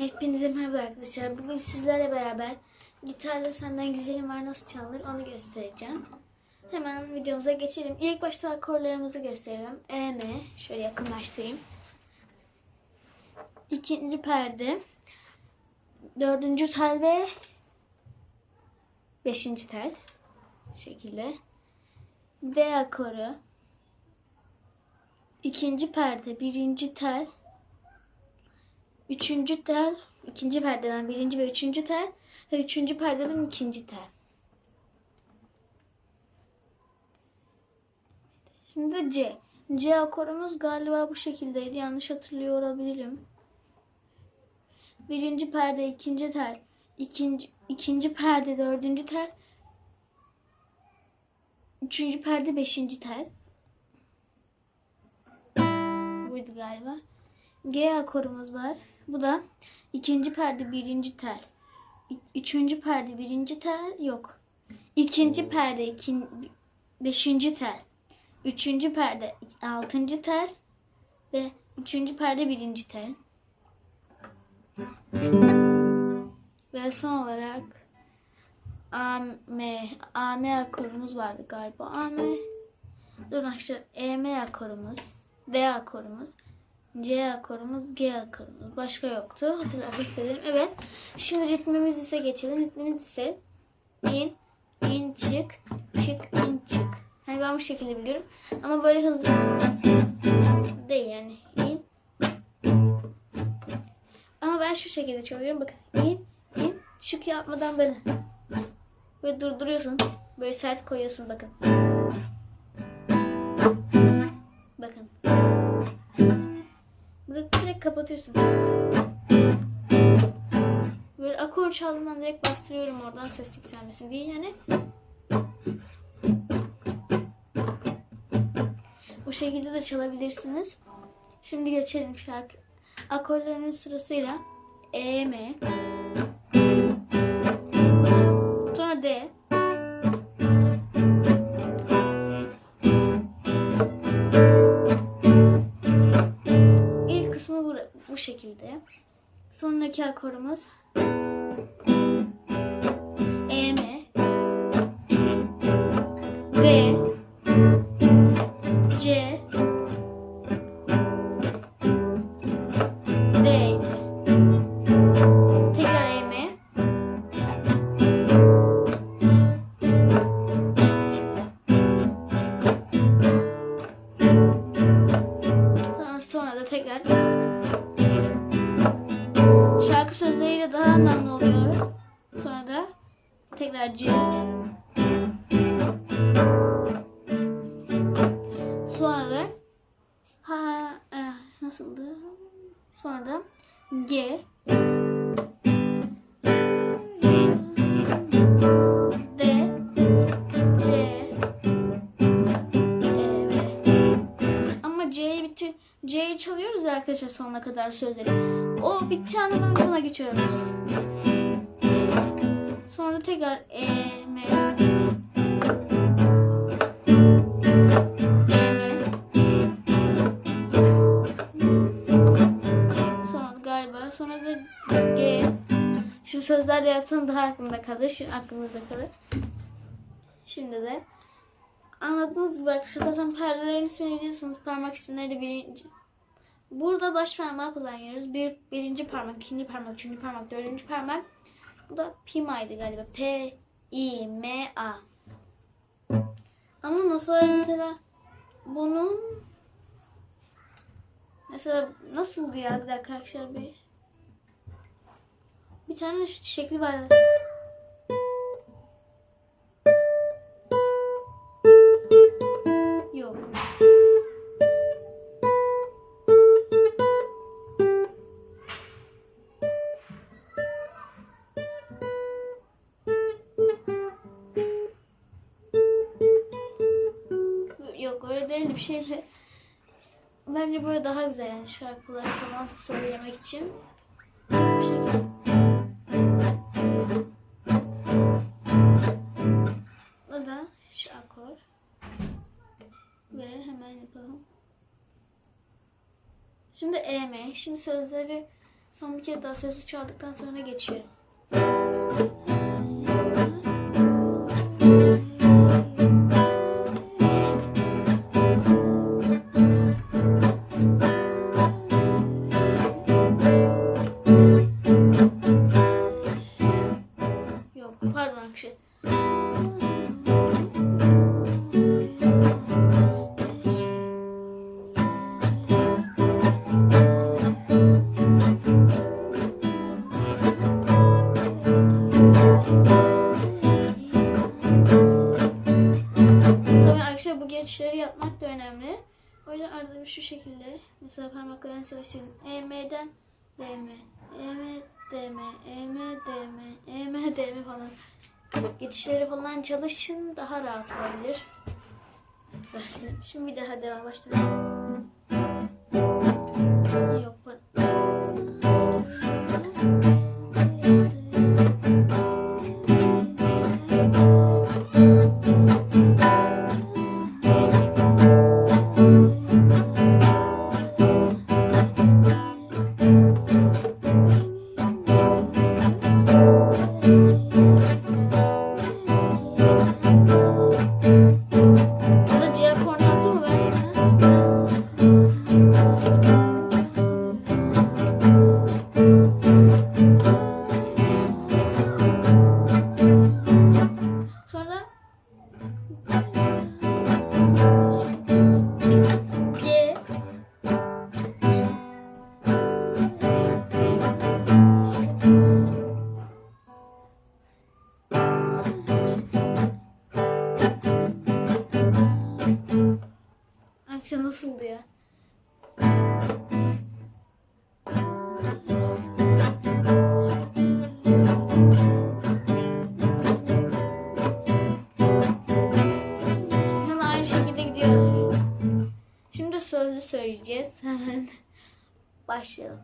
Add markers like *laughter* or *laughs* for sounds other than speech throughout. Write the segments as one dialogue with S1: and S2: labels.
S1: Hepinize merhaba arkadaşlar. Bugün sizlerle beraber gitarla senden güzelim var nasıl çalınır onu göstereceğim. Hemen videomuza geçelim. İlk başta akorlarımızı gösterelim. E, M. Şöyle yakınlaştırayım. İkinci perde. Dördüncü tel ve beşinci tel. Şekilde. D akoru. İkinci perde, birinci tel, Üçüncü tel, ikinci perdeden birinci ve üçüncü tel ve üçüncü perdeden ikinci tel. Şimdi C. C akorumuz galiba bu şekildeydi. Yanlış hatırlıyor olabilirim. Birinci perde, ikinci tel, ikinci, ikinci perde, dördüncü tel, üçüncü perde, beşinci tel. Buydu galiba. G akorumuz var. Bu da ikinci perde birinci tel. Üçüncü perde birinci tel yok. İkinci perde ikin, beşinci tel. Üçüncü perde altıncı tel. Ve üçüncü perde birinci tel. Ve son olarak AM, AM akorumuz vardı galiba. AM Dur arkadaşlar EM akorumuz, D akorumuz, C akorumuz, G akorumuz. Başka yoktu. Hatırlarsak söylerim. Evet. Şimdi ritmimiz ise geçelim. Ritmimiz ise in, in, çık, çık, in, çık. Hani ben bu şekilde biliyorum. Ama böyle hızlı değil yani. In. Ama ben şu şekilde çalıyorum. Bakın. In, in, çık yapmadan böyle. Böyle durduruyorsun. Böyle sert koyuyorsun. Bakın. Kapatıyorsun. Böyle akor çaldığımdan direkt bastırıyorum oradan ses yükselmesin diye yani. Bu şekilde de çalabilirsiniz. Şimdi geçelim şarkı. Akorlarının sırasıyla E, M. Sonraki akorumuz E, M. D. C. D. Tekrar E, M. Sonra, sonra da tekrar C. Sonra da ha eh, nasıldı? Sonra da G. E C'yi çalıyoruz arkadaşlar sonuna kadar sözleri. O bitti anda ben buna geçiyorum. Sonra tekrar E, M. E, M. Sonra galiba sonra da G. Şimdi sözlerle yapsam daha aklımda kalır. Şimdi aklımızda kalır. Şimdi de Anladınız mı arkadaşlar? Zaten perdelerin ismini biliyorsunuz. Parmak isimleri birinci. Burada baş parmağı kullanıyoruz. Bir, birinci parmak, ikinci parmak, üçüncü parmak, dördüncü parmak. Bu da Pima'ydı galiba. P, I, M, A. Ama notalar mesela bunun mesela nasıldı ya bir dakika arkadaşlar bir bir tane şekli vardı. Yok. Daha güzel yani şarkıları falan söylemek için. Bu şekilde. Bu da şu akor. Ve hemen yapalım. Şimdi E M. Şimdi sözleri Son bir kere daha sözü çaldıktan sonra geçiyorum. Pardon arkadaşlar bu geçişleri yapmak da önemli. O yüzden arada bir şu şekilde mesela parmaklarını çalıştırın. EM'den DM, EM, DM, EM, DM, EM, DM falan. Geçişleri falan çalışın daha rahat olabilir. Zaten şimdi bir daha devam başlayalım. Nasıldı ya? Şimdi sözlü söyleyeceğiz. *laughs* Hemen başlayalım.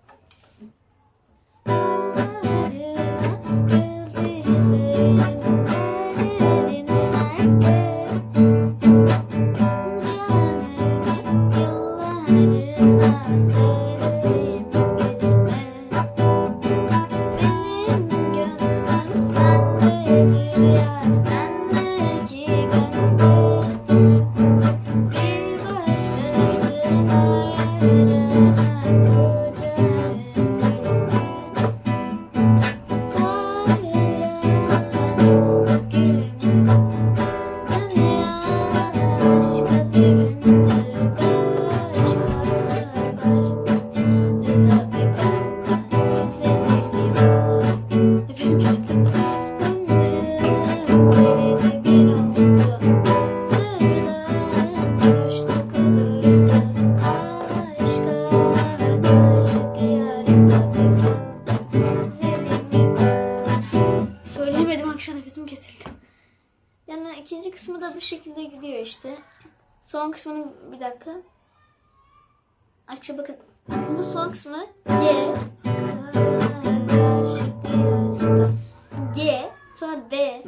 S1: Bu şekilde gidiyor işte. Son kısmını bir dakika. Akşam bakın. Bu son kısmı G. G. Sonra D.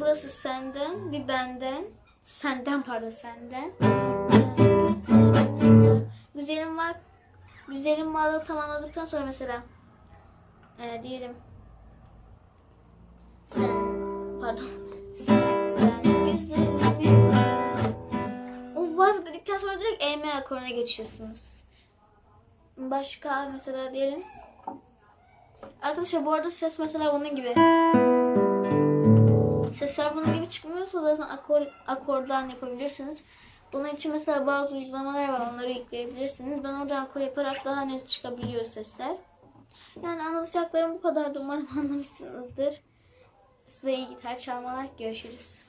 S1: Burası senden, bir benden. Senden pardon senden. Güzelim var. Güzelim varlığı tamamladıktan sonra mesela e, diyelim sen O var dedikten sonra direkt EM akoruna geçiyorsunuz. Başka mesela diyelim Arkadaşlar bu arada ses mesela bunun gibi. Sesler bunun gibi çıkmıyorsa zaten akor, akordan yapabilirsiniz. Bunun için mesela bazı uygulamalar var onları ekleyebilirsiniz. Ben oradan akor yaparak daha net çıkabiliyor sesler. Yani anlatacaklarım bu kadardı. Umarım *laughs* anlamışsınızdır. Size iyi gitar çalmalar. Görüşürüz.